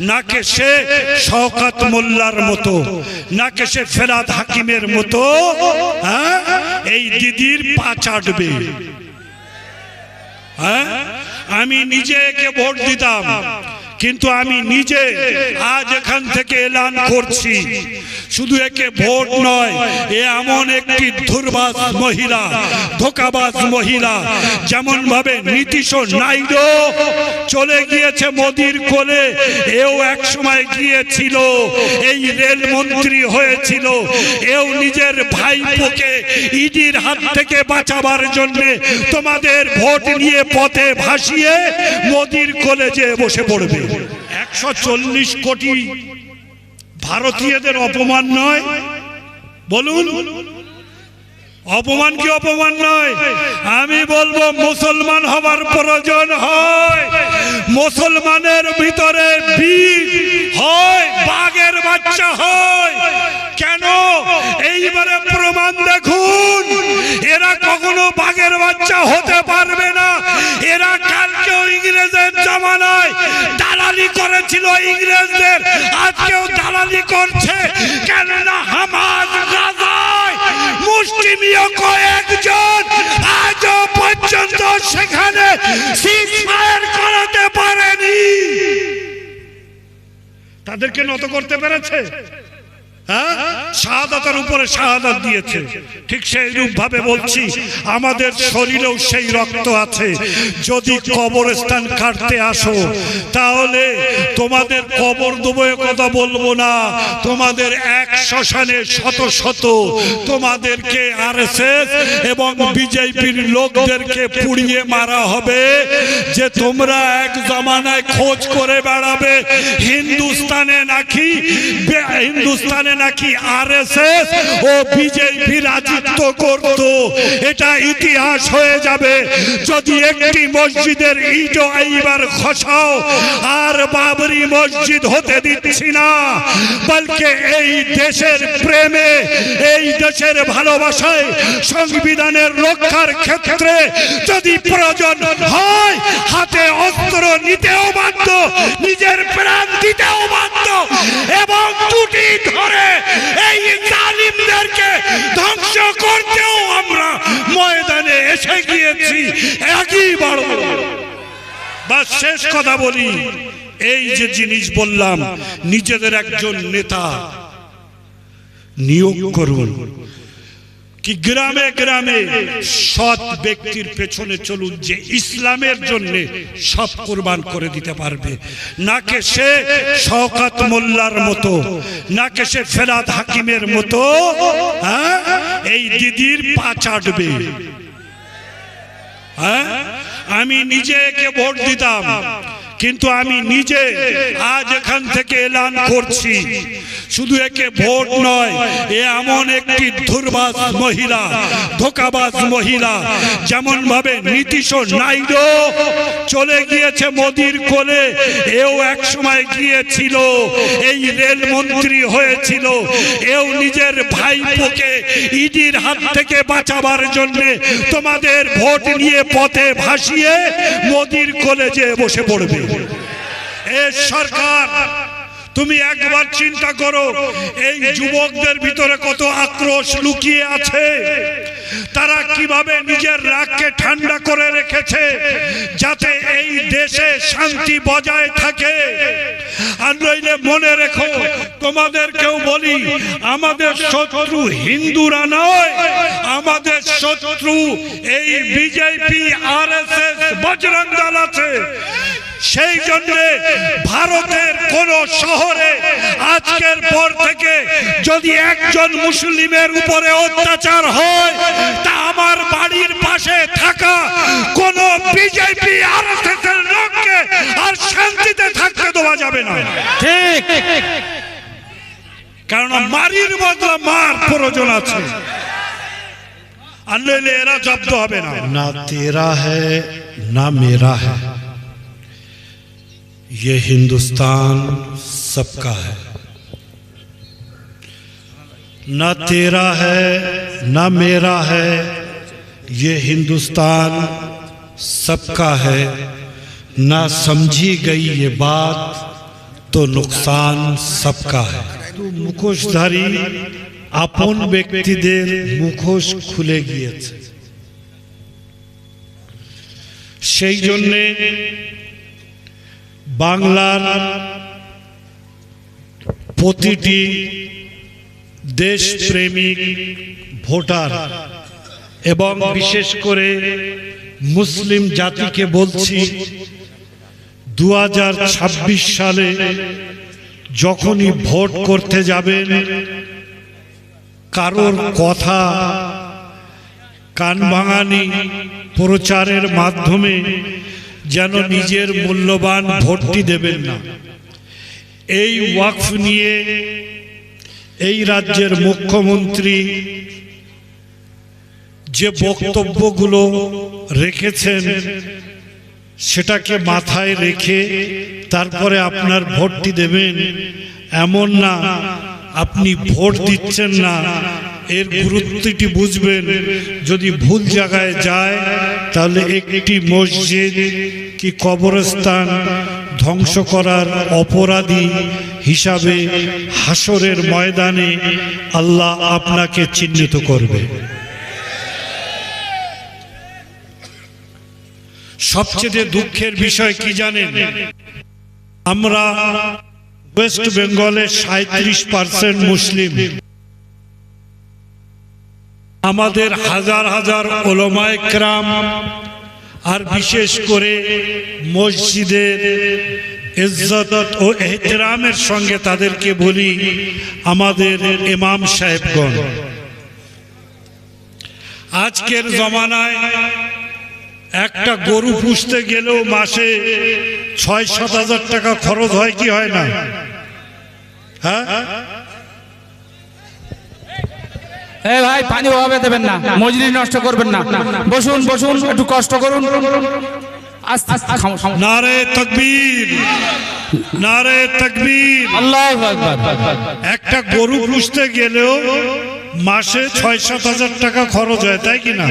নাকে সে শওকাত মোল্লার মতো নাকে সে ফেরাদ হাকিমের মতো হ্যাঁ? এই দিদির পা চাটবে। হ্যাঁ? আমি নিজে একে ভোট দিতাম। কিন্তু আমি নিজে আজ এখান থেকে এলান করছি। শুধু একে ভোট নয়, এ এমন একটি দুর্বাস মহিলা, ধোকাবাজ মহিলা যেমন ভাবে নীতিশ নাইডো চলে গিয়েছে মোদির কোলে, এও এক সময় গিয়েছিল, এই রেল মন্ত্রী হয়েছিল, এও নিজের ভাইপোকে ইডির হাত থেকে বাঁচাবার জন্য তোমাদের ভোট নিয়ে পথে ভাসিয়ে মোদির কোলে যে বসে পড়বে। একশো চল্লিশ কোটি ভারতীয়দের অপমান নয়। বলুন, অপমান কি অপমান নয়? আমি বলব, মুসলমান হবার প্রয়োজন হয়। মুসলমানের ভিতরে হয়, বাঘের বাচ্চা হয়। কেন? এইবারে প্রমাণ দেখুন, এরা কখনো বাঘের বাচ্চা হতে পারবে না। এরা কালকেও ইংরেজের জমানায় দালালি করেছিল ইংরেজদের। আজকেও দালালি করছে। কেননা হামাজ গাজায় মুসলিমীয় কয়েকজন আজও পর্যন্ত সেখানে সিজফায়ার করাতে পারেনি। তাদেরকে নত করতে পেরেছে? হ্যাঁ? উপরে শাহাদাত দিয়েছে। ঠিক সেই রূপ ভাবে বলছি, আমাদের শরীরেও সেই রক্ত আছে। যদি কবরস্থান কাটতে আসো, তাহলে তোমাদের কবর কথা বলব না। তোমাদের এক শ্মশানে শত শত তোমাদেরকে আর এবং বিজেপির লোকদেরকে পুড়িয়ে মারা হবে, যে তোমরা এক জমানায় খোঁজ করে বেড়াবে। হিন্দুস্তানে নাকি হিন্দুস্তানে নাকি আরএসএস? ও বিজেপি রাজত্ব করত। এটা ইতিহাস হয়ে যাবে। যদি একটি মসজিদের ইট এইবার খসাও, আর বাবরি মসজিদ হতে দিচ্ছি না। বলকে এই দেশের প্রেমে, এই দেশের ভালোবাসায়, সংবিধানের রক্ষার ক্ষেত্রে যদি প্রয়োজন হয়, হাতে অস্ত্র নিতেও বাধ্য, নিজের প্রাণ দিতেও বাধ্য এবং দুটি ধরে এই জালিমদেরকে ধ্বংস করতেও আমরা ময়দানে এসে গিয়েছি। একই বড়। বা শেষ কথা বলি, এই যে জিনিস বললাম, নিজেদের একজন নেতা নিয়োগ করুন। কি গ্রামে গ্রামে সৎ ব্যক্তির পেছনে চলুন যে ইসলামের জন্য সব কোরবান করে দিতে পারবে। নাকে সে শওকাত মোল্লার মতো নাকে সে ফেরাদ হাকিমের মতো হ্যাঁ? এই দিদির পা চাটবে। হ্যাঁ? আমি নিজে একে ভোট দিতাম, কিন্তু আমি নিজে আজ এখান থেকে এলান করছি। শুধু একে ভোট নয়, এ এমন একটি দুর্বাস মহিলা, ধোকাবাজ মহিলা যেমন ভাবে নীতিশ নাইডো চলে গিয়েছে মোদির কোলে, এও এক সময় গিয়েছিল, এই রেল মন্ত্রী হয়েছিল, এও নিজের ভাইপোকে ইডির হাত থেকে বাঁচাবার জন্য তোমাদের ভোট নিয়ে পথে ভাসিয়ে মোদির কোলে যে বসে পড়বে। এ সরকার তুমি একবার চিন্তা করো, এই যুবকদের ভিতরে কত আক্রোশ লুকিয়ে আছে? তারা কীভাবে নিজের রাগকে ঠান্ডা করে রেখেছে যাতে এই দেশে শান্তি বজায় থাকে? আর নইলে মনে রেখো, তোমাদেরকেও বলি, আমাদের শত্রু হিন্দুরা নয়, আমাদের শত্রু এই BJP R S S Bajrang Dal আছে। সেই জন্য ভারতের কোন শহরে আজকের পর থেকে যদি একজন মুসলিমের উপরে অত্যাচার হয় তা আমার বাড়ির পাশে থাকা কোন বিজেপি আর লোককে আর শান্তিতে থাকতে দেওয়া যাবে না। ঠিক। কারণ মারির মতো মার প্রয়োজন আছে। আর নইলে এরা জব্দ হবে না। তেরা হ্যাঁ না মেরা হ্যাঁ ये हिंदुस्तान सबका है ना तेरा है ना मेरा है ये हिंदुस्तान सबका है ना समझी गई ये बात तो नुकसान सबका है তো মুখোশধারী আপন ব্যক্তিদের মুখোশ খুলে গিয়েছে সেই জন্যে বাংলার প্রতিটি দেশপ্রেমিক ভোটার এবং বিশেষ করে মুসলিম জাতিকে বলছি দু সালে যখনই ভোট করতে যাবেন, কারোর কথা কান ভাঙানি প্রচারের মাধ্যমে যেন নিজের মূল্যবান ভোটটি দেবেন না। এই ওয়াকফ নিয়ে এই রাজ্যের মুখ্যমন্ত্রী যে বক্তব্যগুলো রেখেছেন সেটাকে মাথায় রেখে তারপরে আপনার ভোটটি দেবেন। এমন না আপনি ভোট দিচ্ছেন না। এর গুরুত্বটি বুঝবেন। যদি ভুল জায়গায় যায়, তাহলে একটি মসজিদ কি কবরস্থান ধ্বংস করার অপরাধী হিসাবে হাসরের ময়দানে আল্লাহ আপনাকে চিহ্নিত করবে। সবচেয়ে দুঃখের বিষয় কি জানেন? আমরা ওয়েস্ট বেঙ্গলে সাঁত্রিশ পার্সেন্ট মুসলিম। আমাদের হাজার হাজার ওলমায় ক্রাম, আর বিশেষ করে মসজিদের ইজ্জত ও এহতরামের সঙ্গে তাদেরকে বলি আমাদের ইমাম সাহেবগণ। আজকের জমানায় একটা গরু পুষতে গেলেও মাসে ছয় সাত হাজার টাকা খরচ হয় কি হয় না? হ্যাঁ? এ ভাই পানি অভাবে দেবেন না। মজুরি নষ্ট করবেন না। বসুন বসুন একটু কষ্ট করুন। নারে তকবীর নারে তকবীর। আল্লাহ একটা গরু পুষতে গেলেও মাসে ছয় সাত হাজার টাকা খরচ হয় তাই কি না?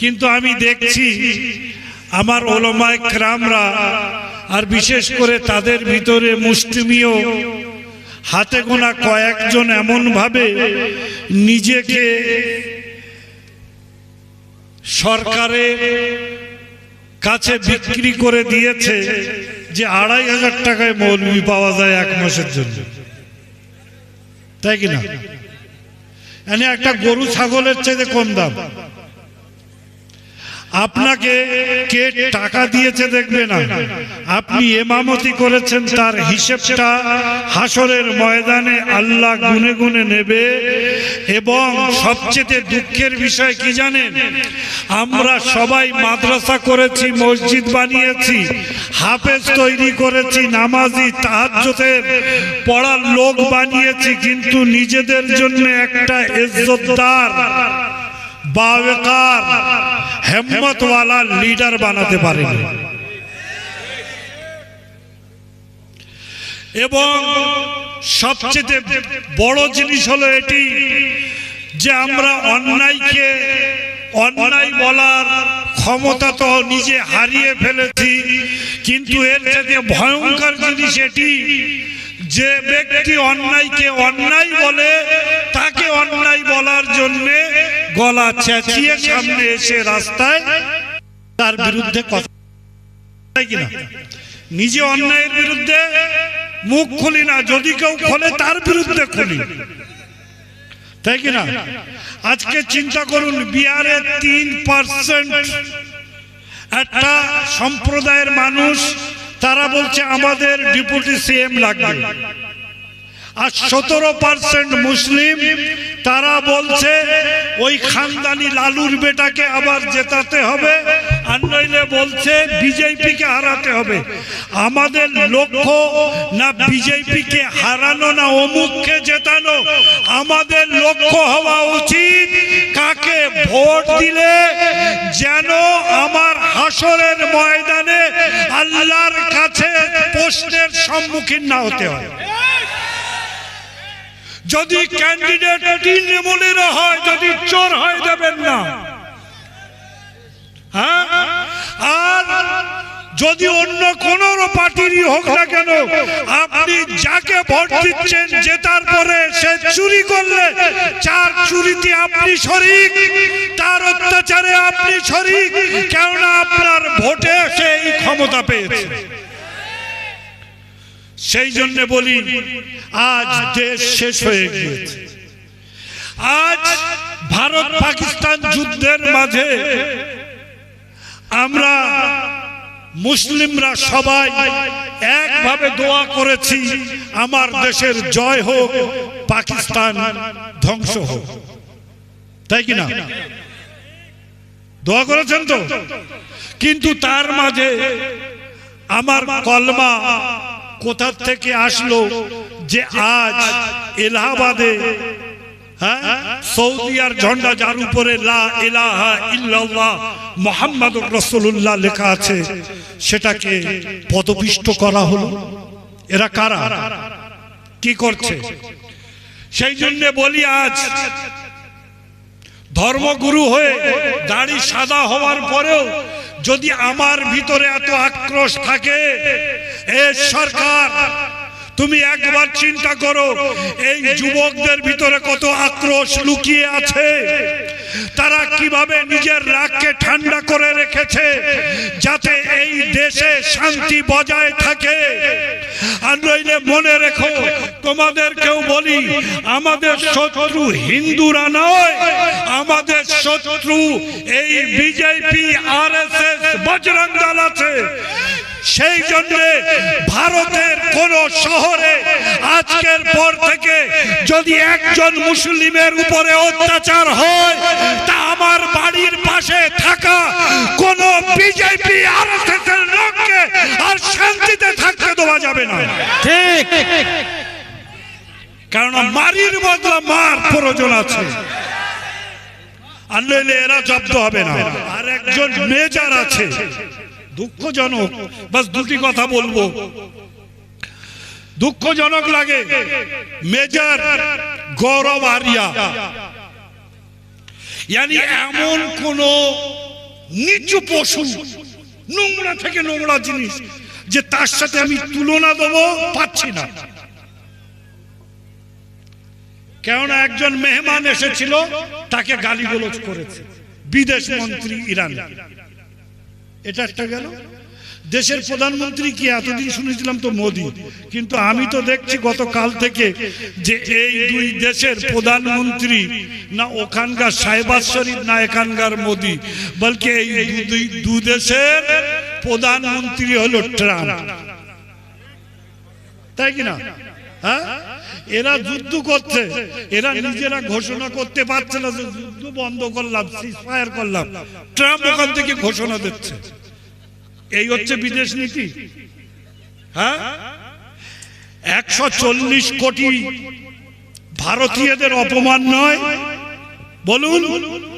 কিন্তু আমি দেখছি আমার ওলমায় ক্রামরা আর বিশেষ করে তাদের ভিতরে মুসলিমীয় হাতে গোনা কয়েকজন এমন ভাবে নিজেকে সরকারের কাছে বিক্রি করে দিয়েছে যে আড়াই হাজার টাকায় মৌলবি পাওয়া যায় এক মাসের জন্য। তাই কি না? এনে একটা গরু, ছাগলের চেয়ে কম দাম। আপনাকে কে টাকা দিয়েছে দেখবে না। আপনি এমামতি করেছেন, তার হিসেবটা হাসরের ময়দানে আল্লাহ গুনে গুনে নেবে। এবং সবচেয়ে দুঃখের বিষয় কি জানেন? আমরা সবাই মাদ্রাসা করেছি, মসজিদ বানিয়েছি, হাফেজ তৈরি করেছি, নামাজি তাহাজ্জতের পড়ার লোক বানিয়েছি, কিন্তু নিজেদের জন্য একটা ইজ্জতদার বাবেকার হেম্মতওয়ালা লিডার বানাতে পারেনি। এবং সবচেয়ে বড় জিনিস হলো এটি যে আমরা অন্যায়কে, অন্যায় বলার ক্ষমতা তো নিজে হারিয়ে ফেলেছি, কিন্তু এর থেকে ভয়ঙ্কর জিনিস এটি যে ব্যক্তি অন্যায়কে অন্যায় বলে, তাকে অন্যায় বলার জন্যে গলা চেঁচিয়ে সামনে এসে রাস্তায় তার বিরুদ্ধে কথা কিনা নিজে অন্যায়ের বিরুদ্ধে মুখ খুলি না, যদি কেউ খোলে তার বিরুদ্ধে খুলি। তাই কিনা আজকে চিন্তা করুন, বিহারে তিন পার্সেন্ট একটা সম্প্রদায়ের মানুষ, তারা বলছে আমাদের ডিপুটি সিএম লাগবে। আর সতেরো পার্সেন্ট মুসলিম, তারা বলছে, ওই খানদানি লালুর বেটাকে আবার জেতাতে হবে, আর নইলে বলছে, বিজেপিকে হারাতে হবে। আমাদের লক্ষ্য না বিজেপিকে হারানো, না অমুককে জেতানো। আমাদের লক্ষ্য হওয়া উচিত কাকে ভোট দিলে যেন আমার হাসরের ময়দানে আল্লাহর কাছে প্রশ্নের সম্মুখীন না হতে হয়। যদি ক্যান্ডিডেট তৃণমূলের হয়, যদি চোর হয় দেবেন না। হ্যাঁ? আর যদি অন্য কোন পার্টিরই হোক না কেন, আপনি যাকে ভোট দিচ্ছেন জেতার পরে সে চুরি করলে, চার চুরিতে আপনি শরিক, তার অত্যাচারে আপনি শরিক, কেননা আপনার ভোটে সে এই ক্ষমতা পেয়েছে। সেই জন্য বলি, আজ দেশ শেষ হয়ে গিয়েছে। আজ ভারত পাকিস্তান যুদ্ধের মাঝে আমরা মুসলিমরা সবাই একভাবে দোয়া করেছি, আমার দেশের জয় হোক, পাকিস্তান ধ্বংস হোক। তাই কি না? দোয়া করেছেন তো? কিন্তু তার মাঝে আমার কলমা কোথা থেকে আসলো যে আজ এলাহাবাদে হ্যাঁ? ঝন্ডা যার উপরে লা লেখা আছে, সেটাকে পদপিষ্ট করা হলো। এরা কারা? কি করছে? সেই জন্য বলি আজ ধর্মগুরু হয়ে দাড়ি সাদা হওয়ার পরেও যদি আমার ভিতরে এত আক্রোশ থাকে এ সরকার তুমি একবার চিন্তা করো, এই যুবকদের ভিতরে কত আক্রোশ লুকিয়ে আছে? তারা কীভাবে নিজের রাগকে ঠান্ডা করে রেখেছে যাতে এই দেশে শান্তি বজায় থাকে? আর নইলে মনে রেখো, তোমাদেরকেও বলি, আমাদের শত্রু হিন্দুরা নয়, আমাদের শত্রু এই BJP R S S Bajrang Dal আছে। সেই জন্য ভারতের কোন শহরে আজকের পর থেকে যদি একজন মুসলিমের উপরে অত্যাচার হয় তা আমার বাড়ির পাশে থাকা কোন বিজেপি আর লোককে আর শান্তিতে থাকতে দেওয়া যাবে না। ঠিক। কারণ মারির বদলা মার প্রয়োজন আছে। আর নইলে এরা জব্দ হবে না। আর একজন মেজার আছে। দুঃখজনক বাস দুটি কথা বলব। দুঃখজনক লাগে, মেজর গৌরব আরিয়া। এমন কোন নিচু পশু, নোংরা থেকে নোংরা জিনিস যে তার সাথে আমি তুলনা দেবো, পাচ্ছি না। কেননা একজন মেহমান এসেছিল, তাকে গালিগালাজ করেছে। বিদেশ মন্ত্রী ইরান। এটা একটা গেল। দেশের প্রধানমন্ত্রী কি এতদিন শুনেছিলাম তো মোদী? কিন্তু আমি তো দেখছি গতকাল থেকে যে এই দুই দেশের প্রধানমন্ত্রী না ওখানকার সাহেবাজ শরীফ না এখানকার মোদি, বলকে এই দুই- দু দেশের প্রধানমন্ত্রী হলো ট্রাম্প। তাই কি না? হ্যাঁ? এরা যুদ্ধ করছে। এরা নিজেরা ঘোষণা করতে পারছে না যে যুদ্ধ বন্ধ করলাম সিজফায়ার করলাম। ট্রাম্প ওখান থেকে ঘোষণা দিচ্ছে। এই হচ্ছে বিদেশ নীতি। হ্যাঁ? একশো চল্লিশ কোটি ভারতীয়দের অপমান নয়। বলুন।